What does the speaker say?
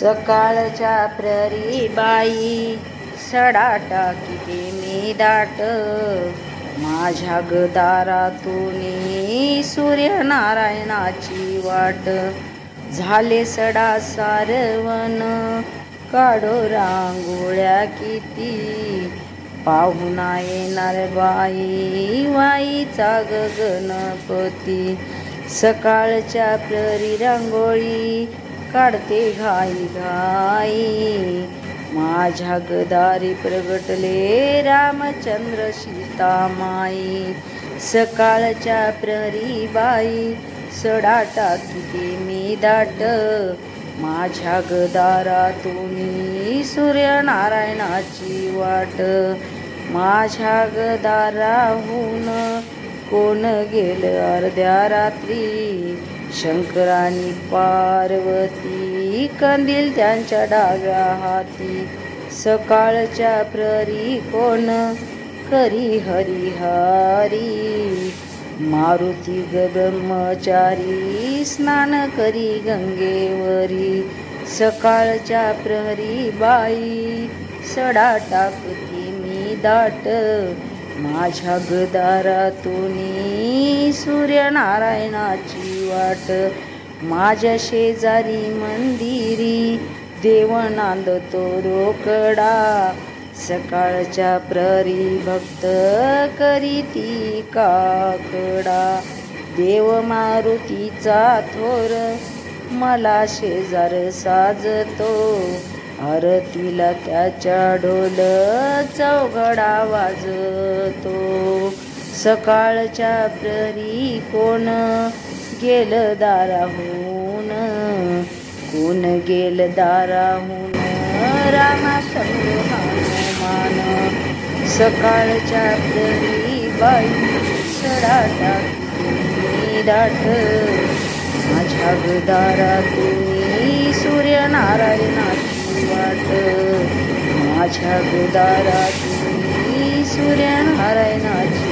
सकाळच्या प्ररी बाई सडा किती मी दाट. माझ्या गदारातून सूर्यनारायणाची वाट. झाले सडा सारवण काढो रांगोळ्या किती. पाहुणा येणार बाई वाईचा गगनपती सकाळच्या प्ररी रांगोळी काढते घाई घाई. माझ्या गदारी प्रगटले रामचंद्र सीतामाई. सकाळच्या प्रहरी बाई सडा टाकीते मी दाट. माझ्या गदारातून सूर्यनारायणाची वाट. माझ्या गदाराहून कोण गेलं अर्ध्या रात्री? शंकरानी पार्वती कंदील त्यांच्या डाव्या हाती सकाळच्या प्ररी कोण करी हरी हरी मारुती ग ब्रह्मचारी स्नान करी गंगेवरी सकाळच्या प्रहरी बाई सडा टाकती मी दाट माझ्या गदारातून सूर्यनारायणाची वाट. माझ्या शेजारी मंदिरी देव नांदतो रोकडा. सकाळच्या प्ररी भक्त करीती काकडा. देव मारुतीचा थोर मला शेजार साजतो. आरतीला त्याच्या ढोल चौघडा वाजतो. सकाळच्या प्ररी कोण गेल दाराहून? कोण गेल दाराहून? रामासंग हनुमान सकाळच्या प्ररी बाई सडा दाट माझ्या गदारातून सूर्यनारायणाची वाट. माझ्या गदारातून सूर्यनारायणाची